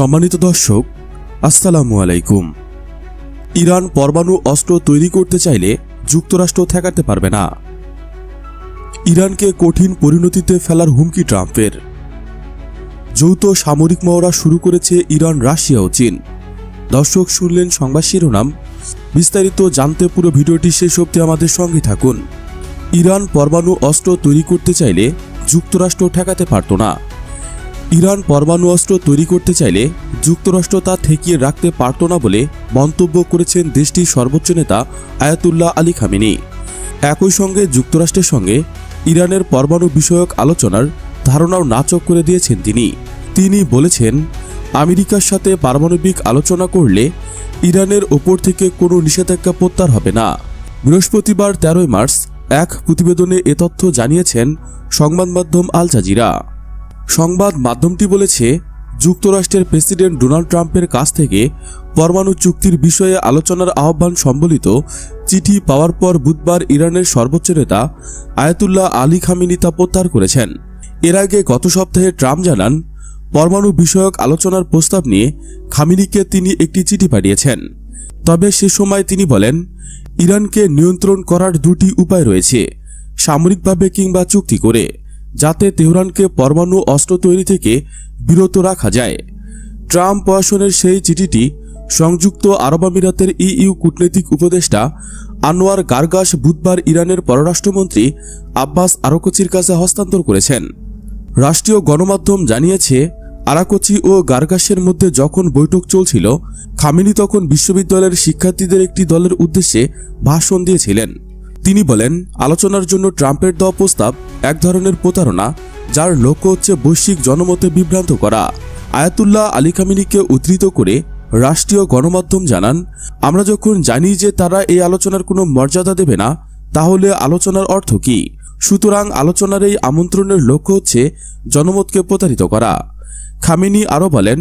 সম্মানিত দর্শক, আসসালামু আলাইকুম। ইরান পরমাণু অস্ত্র তৈরি করতে চাইলে যুক্তরাষ্ট্র ঠেকাতে পারবে না। ইরানকে কঠিন পরিণতিতে ফেলার হুমকি ট্রাম্পের। যৌথ সামরিক মহড়া শুরু করেছে ইরান, রাশিয়া ও চীন। দর্শক শুনলেন সংবাদ শিরোনাম। বিস্তারিত জানতে পুরো ভিডিওটি শেষ অবধি আমাদের সঙ্গে থাকুন। ইরান পরমাণু অস্ত্র তৈরি করতে চাইলে যুক্তরাষ্ট্র ঠেকাতে পারত না। ইরান পরমাণু অস্ত্র তৈরি করতে চাইলে যুক্তরাষ্ট্র তা ঠেকিয়ে রাখতে পারত না বলে মন্তব্য করেছেন দেশটির সর্বোচ্চ নেতা আয়াতুল্লাহ আলী খামিনি। একই সঙ্গে যুক্তরাষ্ট্রের সঙ্গে ইরানের পরমাণু বিষয়ক আলোচনার ধারণাও নাচক করে দিয়েছেন তিনি। তিনি বলেছেন, আমেরিকার সাথে পারমাণবিক আলোচনা করলে ইরানের ওপর থেকে কোনো নিষেধাজ্ঞা প্রত্যাহার হবে না। বৃহস্পতিবার তেরোই মার্চ এক প্রতিবেদনে এ তথ্য জানিয়েছেন সংবাদ মাধ্যম আল জাজিরা। সংবাদ মাধ্যমটি বলেছে, যুক্তরাষ্ট্রের প্রেসিডেন্ট ডোনাল্ড ট্রাম্পের কাছ থেকে পরমাণু চুক্তির বিষয়ে আলোচনার আহ্বান সম্বলিত চিঠি পাওয়ার পর বুধবার ইরানের সর্বোচ্চ নেতা আয়াতুল্লাহ আলী খামিনি তা প্রত্যাহার করেছেন। এর আগে গত সপ্তাহে ট্রাম্প জানান, পরমাণু বিষয়ক আলোচনার প্রস্তাব নিয়ে খামিনিকে তিনি একটি চিঠি পাঠিয়েছেন। তবে সে সময় তিনি বলেন, ইরানকে নিয়ন্ত্রণ করার দুটি উপায় রয়েছে, সামরিকভাবে কিংবা চুক্তি করে। যাতে তেহরানকে পরমাণু অস্ত্র তৈরি থেকে বিরত রাখা যায়। ট্রাম্প প্রশাসনের সেই চিঠিটি সংযুক্ত আরব আমিরাতের ইইউ কূটনৈতিক উপদেষ্টা আনোয়ার গার্গাস বুধবার ইরানের পররাষ্ট্রমন্ত্রী আব্বাস আরকচির কাছে হস্তান্তর করেছেন। রাষ্ট্রীয় গণমাধ্যম জানিয়েছে, আরাকচি ও গার্গাসের মধ্যে যখন বৈঠক চলছিল, খামিনি তখন বিশ্ববিদ্যালয়ের শিক্ষার্থীদের একটি দলের উদ্দেশ্যে ভাষণ দিয়েছিলেন। তিনি বলেন, আলোচনার জন্য ট্রাম্পের দেওয়া প্রস্তাব এক ধরনের প্রতারণা, যার লক্ষ্য হচ্ছে বৈশ্বিক জনমতে বিভ্রান্ত করা। আয়াতুল্লাহ আলী খামিনিকে উদ্ধৃত করে রাষ্ট্রীয় গণমাধ্যম জানান, আমরা যখন জানি যে তারা এই আলোচনার কোনো মর্যাদা দেবে না, তাহলে আলোচনার অর্থ কি? সুতরাং আলোচনার এই আমন্ত্রণের লক্ষ্য হচ্ছে জনমতকে প্রতারিত করা। খামিনি আরও বলেন,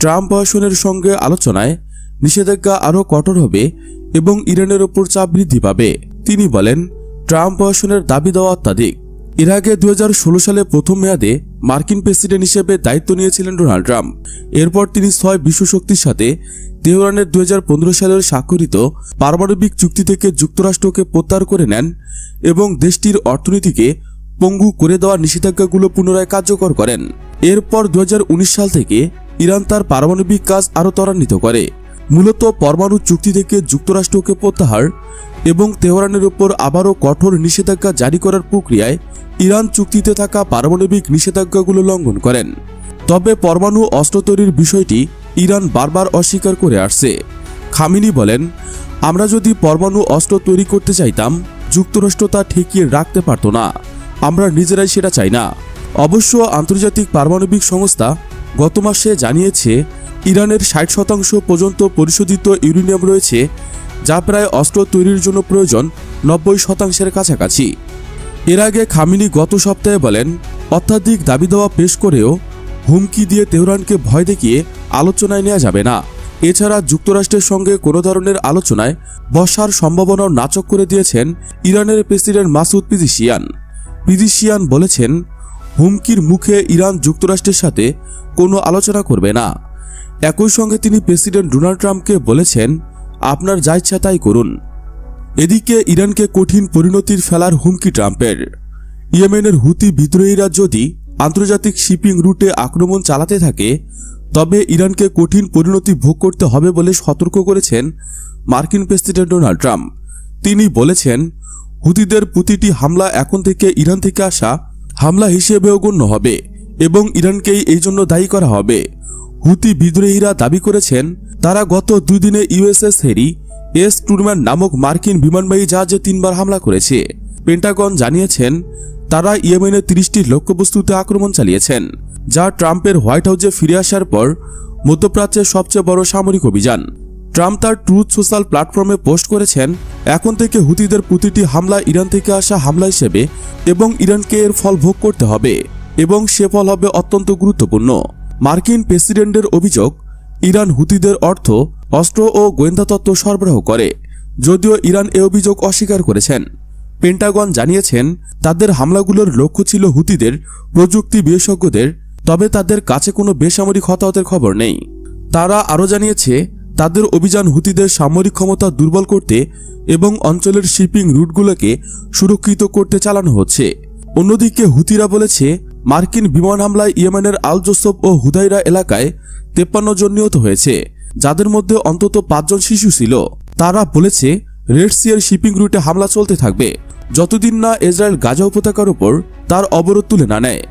ট্রাম্প প্রশাসনের সঙ্গে আলোচনায় নিষেধাজ্ঞা আরও কঠোর হবে এবং ইরানের ওপর চাপ বৃদ্ধি পাবে। তিনি বলেন, ট্রাম্প প্রশাসনের দাবি দেওয়া অত্যাধিক। এর আগে দু সালে প্রথম মেয়াদে মার্কিন প্রেসিডেন্ট হিসেবে দায়িত্ব নিয়েছিলেন ডোনাল্ড ট্রাম্প। এরপর তিনি ছয় বিশ্বশক্তির সাথে তেহরানের দুহাজার পনেরো সালের স্বাক্ষরিত পারমাণবিক চুক্তি থেকে যুক্তরাষ্ট্রকে প্রত্যাহার করে নেন এবং দেশটির অর্থনীতিকে পঙ্গু করে দেওয়া নিষেধাজ্ঞাগুলো পুনরায় কার্যকর করেন। এরপর দু হাজার উনিশ সাল থেকে ইরান তার পারমাণবিক কাজ আরও ত্বরান্বিত করে। মূলত পরমাণু চুক্তি থেকে যুক্তরাষ্ট্রকে প্রত্যাহার এবং তেহরানের উপর আবারও কঠোর নিষেধাজ্ঞা জারি করার প্রক্রিয়ায় ইরান চুক্তিতে থাকা পারমাণবিক নিষেধাজ্ঞাগুলো লঙ্ঘন করেন। তবে পরমাণু অস্ত্র তৈরির বিষয়টি ইরান বারবার অস্বীকার করে আসছে। খামিনি বলেন, আমরা যদি পরমাণু অস্ত্র তৈরি করতে চাইতাম, যুক্তরাষ্ট্র তা ঠেকিয়ে রাখতে পারত না। আমরা নিজেরাই সেটা চাই না। অবশ্য আন্তর্জাতিক পারমাণবিক সংস্থা গত মাসে জানিয়েছে ইরানের ষাট শতাংশ পর্যন্ত পরিশোধিত ইউরেনিয়াম রয়েছে, যা প্রায় অস্ত্র তৈরির জন্য প্রয়োজন নব্বই শতাংশের কাছাকাছি। এর আগে খামিনি গত সপ্তাহে বলেন, অত্যাধিক দাবি দেওয়া পেশ করেও হুমকি দিয়ে তেহরানকে ভয় দেখিয়ে আলোচনায় নেওয়া যাবে না। এছাড়া যুক্তরাষ্ট্রের সঙ্গে কোনো ধরনের আলোচনায় বসার সম্ভাবনাও নাচক করে দিয়েছেন ইরানের প্রেসিডেন্ট মাসুদ পিজিশিয়ান। পিজিশিয়ান বলেছেন, হুমকির মুখে ইরান যুক্তরাষ্ট্রের সাথে কোনো আলোচনা করবে না। একই সঙ্গে তিনি প্রেসিডেন্ট ডোনাল্ড ট্রাম্পকে বলেছেন, আপনার যা ইচ্ছা তাই করুন। এদিকে ইরানকে কঠিন পরিণতির ফেলার হুমকি ট্রাম্পের। ইয়েমেনের হুতি বিদ্রোহীরা যদি আন্তর্জাতিক শিপিং রুটে আক্রমণ চালাতে থাকে, তবে ইরানকে কঠিন পরিণতি ভোগ করতে হবে বলে সতর্ক করেছেন মার্কিন প্রেসিডেন্ট ডোনাল্ড ট্রাম্প। তিনি বলেছেন, হুতিদের প্রতিটি হামলা এখন থেকে ইরান থেকে আসা হামলা হিসেবেও গণ্য হবে এবং ইরানকেই এই জন্য দায়ী করা হবে। হুতি বিদ্রোহীরা দাবি করেছেন, তারা গত দুই দিনে ইউএসএস হেরি এস টুরম্যান নামক মার্কিন বিমানবাহী জাহাজে তিনবার হামলা করেছে। পেন্টাগন জানিয়েছেন, তারা ইয়েমেনের তিরিশটি লক্ষ্যবস্তুতে আক্রমণ চালিয়েছেন, যা ট্রাম্পের হোয়াইট হাউসে ফিরে আসার পর মধ্যপ্রাচ্যের সবচেয়ে বড় সামরিক অভিযান। ট্রাম্প তার ট্রুথ সোশ্যাল প্ল্যাটফর্মে পোস্ট করেছেন, এখন থেকে হুতিদের প্রতিটি হামলা ইরান থেকে আসা হামলা হিসেবে এবং ইরানকে এর ফল ভোগ করতে হবে এবং সে ফল হবে অত্যন্ত গুরুত্বপূর্ণ। মার্কিন প্রেসিডেন্টের অভিযোগ, ইরান হুতিদের অর্থ অস্ত্র ও গোয়েন্দা তত্ত্ব সরবরাহ করে, যদিও ইরান এ অভিযোগ অস্বীকার করেছেন। পেন্টাগন জানিয়েছেন, তাদের হামলাগুলোর লক্ষ্য ছিল হুতিদের প্রযুক্তি বিশেষজ্ঞদের, তবে তাদের কাছে কোনো বেসামরিক হতাহতের খবর নেই। তারা আরও জানিয়েছে, তাদের অভিযান হুতিদের সামরিক ক্ষমতা দুর্বল করতে এবং অঞ্চলের শিপিং রুটগুলোকে সুরক্ষিত করতে চালানো হচ্ছে। অন্যদিকে হুতিরা বলেছে মার্কিন বিমান হামলায় ইয়েমেনের আল জোসফ ও হুদাইরা এলাকায় তেপ্পান্ন জন নিহত হয়েছে, যাদের মধ্যে অন্তত পাঁচজন শিশু ছিল। তারা বলেছে, রেড সিয়ার শিপিং রুটে হামলা চলতে থাকবে, যতদিন না ইসরায়েল গাজা উপত্যকার উপর তার অবরোধ তুলে না নেয়।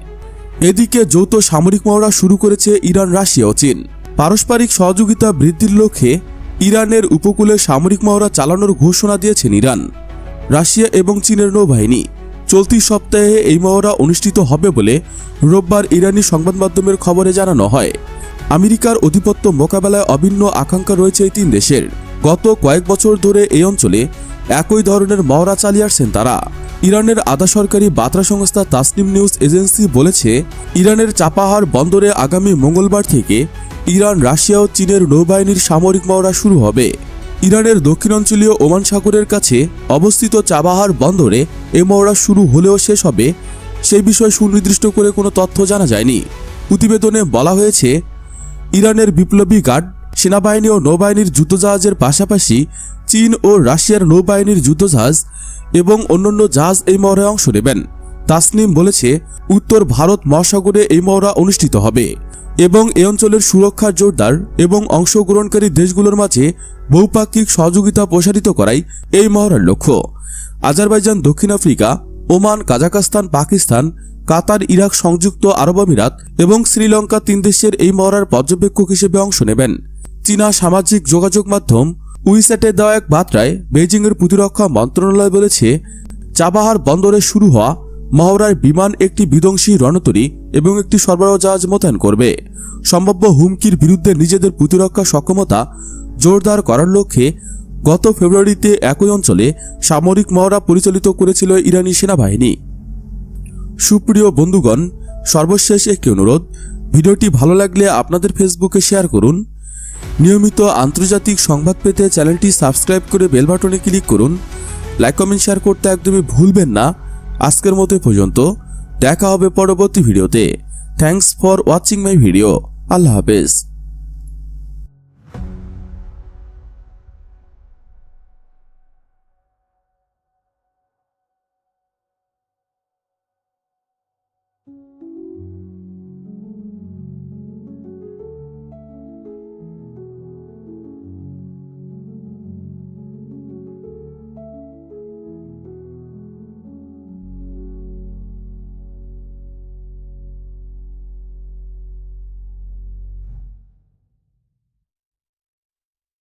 এদিকে যৌথ সামরিক মহড়া শুরু করেছে ইরান, রাশিয়া ও চীন। পারস্পরিক সহযোগিতা বৃদ্ধির লক্ষ্যে ইরানের উপকূলে সামরিক মহড়া চালানোর ঘোষণা দিয়েছেন ইরান, রাশিয়া এবং চীনের নৌবাহিনী। চলতি সপ্তাহে এই মহড়া অনুষ্ঠিত হবে বলে রোববার ইরানি সংবাদ মাধ্যমের খবরে জানানো হয়। আমেরিকার অধিপত্য মোকাবেলায় অভিন্ন আকাঙ্ক্ষা রয়েছে এই তিন দেশের। গত কয়েক বছর ধরে এই অঞ্চলে একই ধরনের মহড়া চালিয়ে আসছেন তারা। ইরানের আধা সরকারি বার্তা সংস্থা তাসনিম নিউজ এজেন্সি বলেছে, ইরানের চাপাহার বন্দরে আগামী মঙ্গলবার থেকে ইরান, রাশিয়া ও চীনের নৌবাহিনীর সামরিক মহড়া শুরু হবে। ইরানের দক্ষিণাঞ্চলীয় ওমান সাগরের কাছে অবস্থিত চাবাহার বন্দরে এ মহড়া শুরু হলেও শেষ হবে, সেই বিষয়ে সুনির্দিষ্ট করে কোনো তথ্য জানা যায়নি। প্রতিবেদনে বলা হয়েছে, ইরানের বিপ্লবী গার্ড, সেনাবাহিনী ও নৌবাহিনীর যুদ্ধজাহাজের পাশাপাশি চীন ও রাশিয়ার নৌবাহিনীর যুদ্ধজাহাজ এবং অন্যান্য জাহাজ এই মহড়ায় অংশ নেবেন। তাসনিম বলেছে, উত্তর ভারত মহাসাগরে এই মহড়া অনুষ্ঠিত হবে। এবং এ অঞ্চলের সুরক্ষা জোরদার এবং অংশগ্রহণকারী দেশগুলোর মাঝে বহুপাক্ষিক সহযোগিতা প্রসারিত করাই এই মহড়ার লক্ষ্য। আজারবাইজান, দক্ষিণ Africa, Oman Kazakhstan Pakistan, Qatar, Iraq, সংযুক্ত আরব আমিরাত এবং শ্রীলঙ্কা তিন দেশের এই মহড়ার পর্যবেক্ষক হিসেবে অংশ নেবেন। চীনা সামাজিক যোগাযোগ মাধ্যম উইস্যাটে দেওয়া এক বার্তায় বেজিংয়ের প্রতিরক্ষা মন্ত্রণালয় বলেছে চাবাহার বন্দরে শুরু হওয়া মহড়ার বিমান একটি বিধ্বংসী রণতরী এবং একটি সরবরাহ জাহাজ মোতায়েন করবে। সম্ভাব্য হুমকির বিরুদ্ধে নিজেদের প্রতিরক্ষা সক্ষমতা জোরদার করার লক্ষ্যে গত ফেব্রুয়ারিতে একই অঞ্চলে সামরিক মহড়া পরিচালিত করেছিল ইরানি সেনাবাহিনী। সুপ্রিয় বন্ধুগণ, সর্বশেষ একটি অনুরোধ, ভিডিওটি ভালো লাগলে আপনাদের ফেসবুকে শেয়ার করুন। নিয়মিত আন্তর্জাতিক সংবাদ পেতে চ্যানেলটি সাবস্ক্রাইব করে বেল বাটনে ক্লিক করুন। লাইক, কমেন্ট, শেয়ার করতে একদমই ভুলবেন না। আজকের মতো পর্যন্ত। দেখা হবে পরবর্তী ভিডিওতে। Thanks for watching my video আল্লাহ হাফেজ।